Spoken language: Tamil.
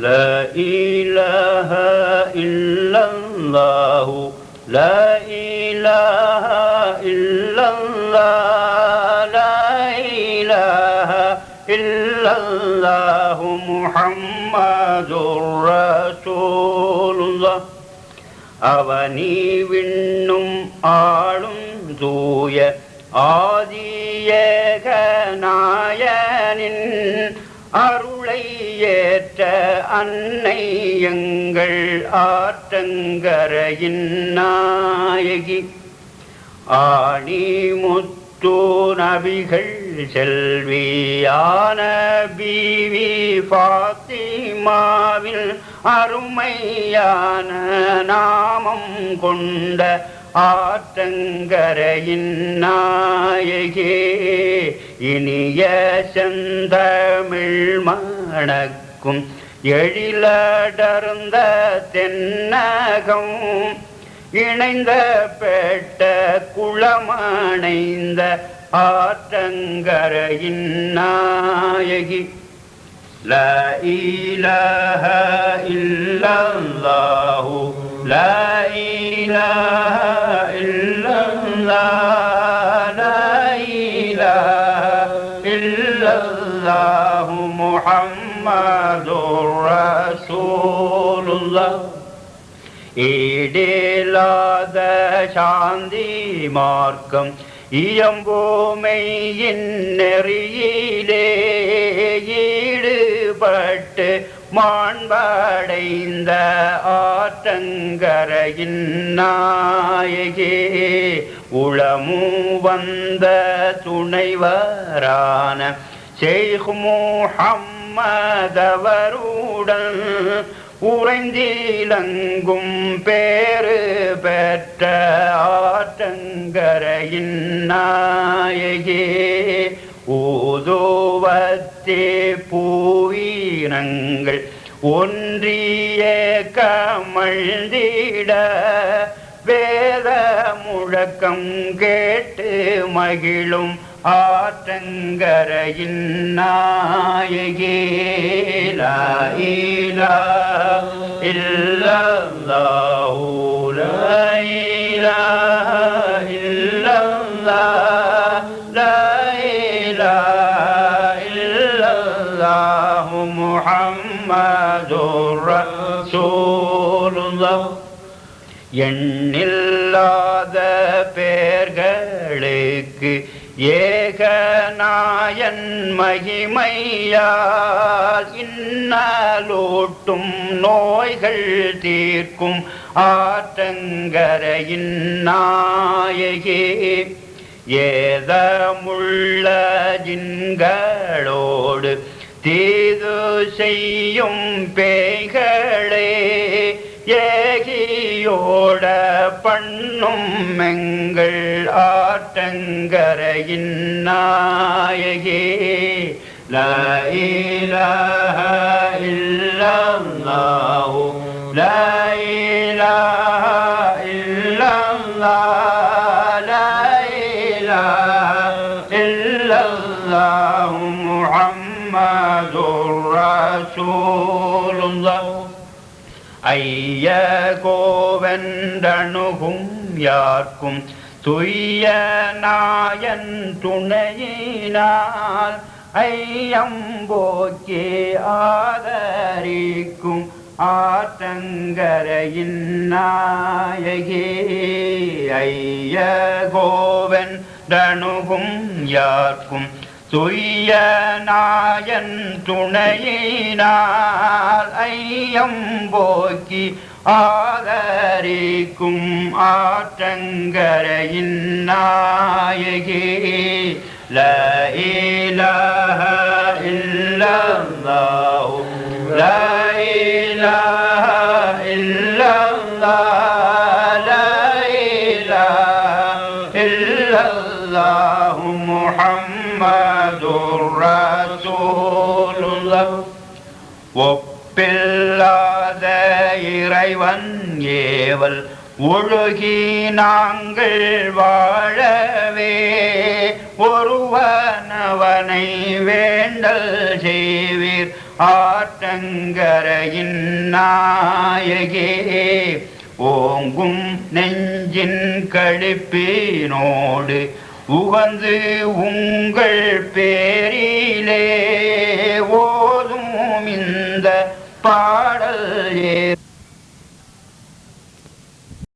لا إله إلا الله لا إله إلا الله لا إله إلا الله محمد رسول الله അവനീവിണ്ണും ആളും തൂയ كنايا அருளை ஏற்ற அன்னை எங்கள் ஆற்றங்கரையின் நாயகி. ஆணி முத்து நபிகள் செல்வியான பீவி பாத்திமாவில் அருமையான நாமம் கொண்ட ஆத்தங்கரையின் நாயகே இனிய செந்தமிழ் மணக்கும் எழிலடர்ந்த தென்னகம் இணைந்த பெட்ட குளமணைந்த ஆற்றங்கரையின் நாயகி. லீலஹ இல்லாஹூ லீலா الله محمد رسول الله ஈடேலாத சாந்தி மார்க்கம் இயம்பூமையின் நெறியிலே ஈடுபட்டு மாண்படைந்த ஆற்றங்கரையின் நாயகே உளமு வந்த துணைவரான ஷேக் முஹம்மதவருடன் உறைந்திலங்கும் பேரு பெற்ற ஆற்றங்கரையின் நாயகே. ஓதோவத்தே பூவீனங்கள் ஒன்றிய கமழ்ந்திட வேத முழக்கம் கேட்டு மகிழும் ஆற்றங்கரையின் நாயகே லா இல்லல்லாஹு லா இல்லல்லாஹ் லா இல்லல்லாஹு முஹம்மதுர் ரசூலுல்லாஹ் எண்ணில்லாத பேர்களுக்கு ஏகநாயன் மகிமையால் இன்னலோட்டும் நோய்கள் தீர்க்கும் ஆற்றங்கரையின் நாயகே. ஏதமுள்ள ஜின்களோடு தீது செய்யும் பேய்களே ஏகி ஏகியோட பண்ணும் எங்கள் ஆற்றங்கரையின் நாயகே. லா இலாஹ இல்லல்லாஹு லா இலாஹ இல்லல்லாஹ் லா இல்லல்லாஹு முஹம்மதுர் ஐய கோவென்றணுகும் யார்க்கும் துய்ய நாயன் துணையினால் ஐயம்போக்கே ஆதரிக்கும் ஆற்றங்கரையின் நாயகே. ஐய கோவன் தணுகும் யார்க்கும் துய்ய நாயன் துணையினால் ஐயம் போக்கி ஆதரிக்கும் ஆற்றங்கரையின் நாயகே. லா இலாஹ இல்லல்லாஹு محمد رسول الله ஒப்பில்லாத இறைவன் ஏவல் ஒழுகி நாங்கள் வாழவே ஒருவனவனை வேண்டல் செய்வீர். ஆற்றங்கரையின் நாயகே ஓங்கும் நெஞ்சின் கழிப்பினோடு உகந்து உங்கள் பேரிலே ஓதும் இந்த பாடல் ஏ